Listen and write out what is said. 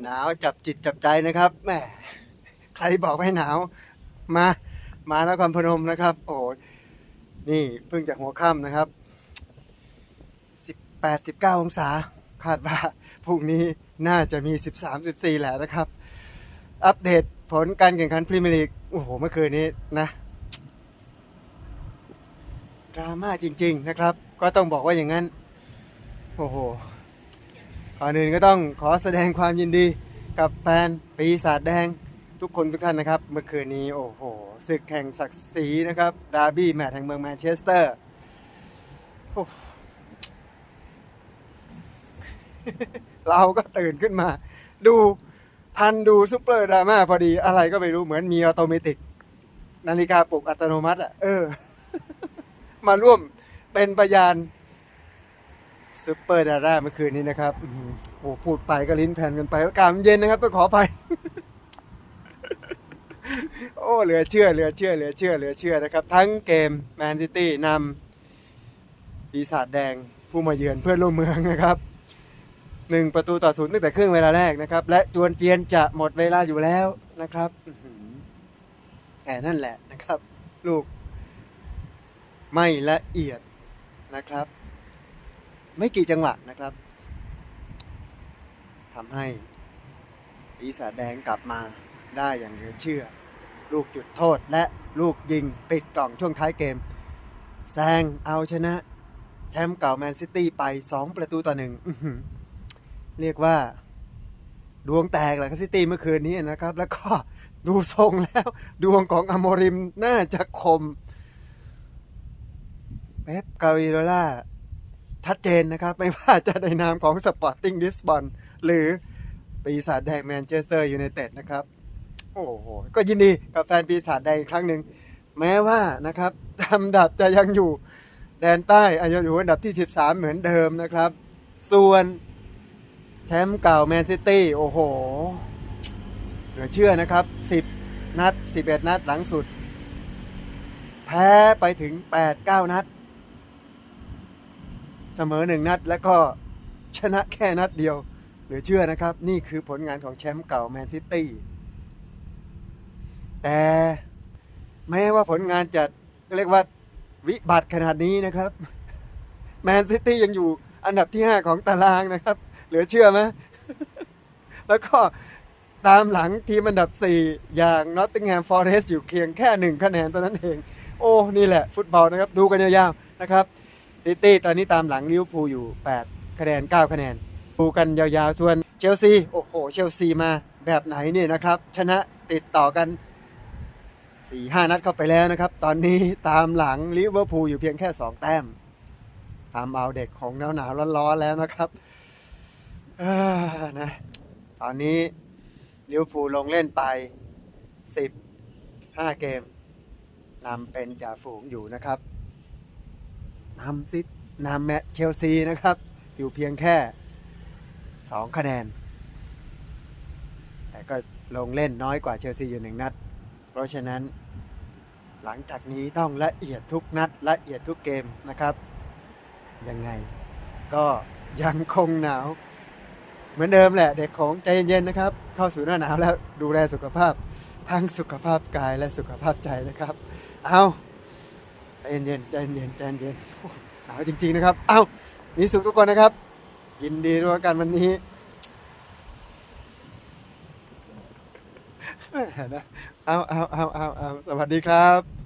หนาวจับจิตจับใจนะครับแหมใครบอกให้หนาว มา มานครพนมนะครับ โอ้โหนี่เพิ่งจากหัวค่ำนะครับ18 19องศา คาดว่าพรุ่งนี้น่าจะมี 13 14แหละนะครับ อัปเดตผลการแข่งขันพรีเมียร์ลีกโอ้โห เมื่อคืนนี้นะดราม่าจริง ๆนะครับ ก็ต้องบอกว่าอย่างนั้น โอ้โห ก่อนอื่นก็ต้องขอแสดงความยินดีกับแฟนปีศาจแดงทุกคนทุกท่านนะครับ เมื่อคืนนี้โอ้โหศึกแห่งศักดิ์ศรีนะครับดาร์บี้แมตช์แห่งเมืองแมนเชสเตอร์เราก็ตื่นขึ้นมา ดูทันดูซุปเปอร์ดราม่าพอดีอะไรก็ไม่รู้เหมือนมีออโตเมตินาฬิกาปลุกอัตโนมัติอะเออ มาร่วมเป็นพยาน ซุปเปอร์ดาราเมื่อคืนนี้นะครับโอ้พูดไปก็ลิ้นแผ่นกันไปอากาศมันเย็นนะครับต้องขอไปโอ้เหลือเชื่อเหลือเชื่อเหลือเชื่อเหลือเชื่อนะครับ ทั้งเกมแมนซิตี้นำปีศาจแดงผู้มาเยือนเพื่อนร่วมเมืองนะครับหนึ่งประตูต่อศูนย์ตั้งแต่ครึ่งเวลาแรกนะครับ และจวนเจียนจะหมดเวลาอยู่แล้วนะครับอื้อหือแต่นั่นแหละนะครับ ลูกไม่ละเอียดนะครับ ไม่กี่จังหวะนะครับทำให้ปีศาจแดงกลับมาได้อย่างเหลือเชื่อ ลูกจุดโทษและลูกยิงปิดกล่องช่วงท้ายเกม แซงเอาชนะ แชมป์เก่าแมนซิตี้ไป 2 ประตูต่อหนึ่งเรียกว่า ดวงแตกแหละครับซิตี้เมื่อคืนนี้นะครับ แล้วก็ดูทรงแล้ว ดวงของอโมริมน่าจะคม เป๊ปกาวิโรล่า ชัดเจนนะครับ ไม่ว่าจะในนามของสปอร์ติ้งลิสบอนหรือปีศาจแดงแมนเชสเตอร์ยูไนเต็ดนะครับ โอ้โห ก็ยินดีกับแฟนปีศาจแดงอีกครั้งหนึ่ง แม้ว่านะครับลำดับจะยังอยู่แดนใต้อาจจะอยู่อันดับที่ 13 เหมือนเดิมนะครับ ส่วนแชมป์เก่าแมนซิตี้โอ้โห เหลือเชื่อนะครับ 10 นัด 11 นัดหลังสุด แพ้ไปถึง 8-9 นัด เสมอหนึ่งนัด แล้วก็ชนะแค่นัดเดียวเหลือเชื่อนะครับ นี่คือผลงานของแชมป์เก่าแมนซิตี้แต่แม้ว่าผลงานจะเรียกว่าวิบัติขนาดนี้นะครับแมนซิตี้ยังอยู่อันดับที่ 5 ของตารางนะครับ เหลือเชื่อไหมแล้วก็ตามหลังทีมอันดับ 4 อย่างนอตติงแฮมฟอร์เรสต์อยู่เพียงแค่หนึ่งคะแนนเท่านั้นเอง โอ้ นี่แหละฟุตบอลนะครับ ดูกันยาวๆนะครับ ซิตี้ตอนนี้ตามหลังลิเวอร์พูลอยู่ 8 คะแนน 9 คะแนนดูกันยาวๆ ส่วนเชลซี โอ้โห เชลซีมาแบบไหนเนี่ยนะครับ ชนะติดต่อกัน 4 5 นัดเข้าไปแล้วนะครับ ตอนนี้ตามหลังลิเวอร์พูลอยู่เพียงแค่ 2 แต้มทำเอาเด็กของหนาวๆร้อนๆแล้วนะครับนะตอนนี้ลิเวอร์พูลลงเล่นไป15เกมนำเป็นจ่าฝูงอยู่นะครับ นำซินำแมตเชลซีนะครับ อยู่เพียงแค่ 2 คะแนน แต่ก็ลงเล่นน้อยกว่าเชลซีอยู่หนึ่งนัด เพราะฉะนั้น หลังจากนี้ต้องละเอียดทุกนัด ละเอียดทุกเกมนะครับ ยังไงก็ยังคงหนาว เหมือนเดิมแหละ เด็กของใจเย็นๆนะครับ เข้าสู่หน้าหนาวแล้วดูแลสุขภาพ ทั้งสุขภาพกายและสุขภาพใจนะครับ เอา ใจเย็นใจเย็นใจเย็นหนาวจริงๆนะครับ เอ้ามีสุขทุกคนนะครับ ยินดีด้วยกันวันนี้แหมนะเอาเอาเอาเอาเอาสวัสดีครับ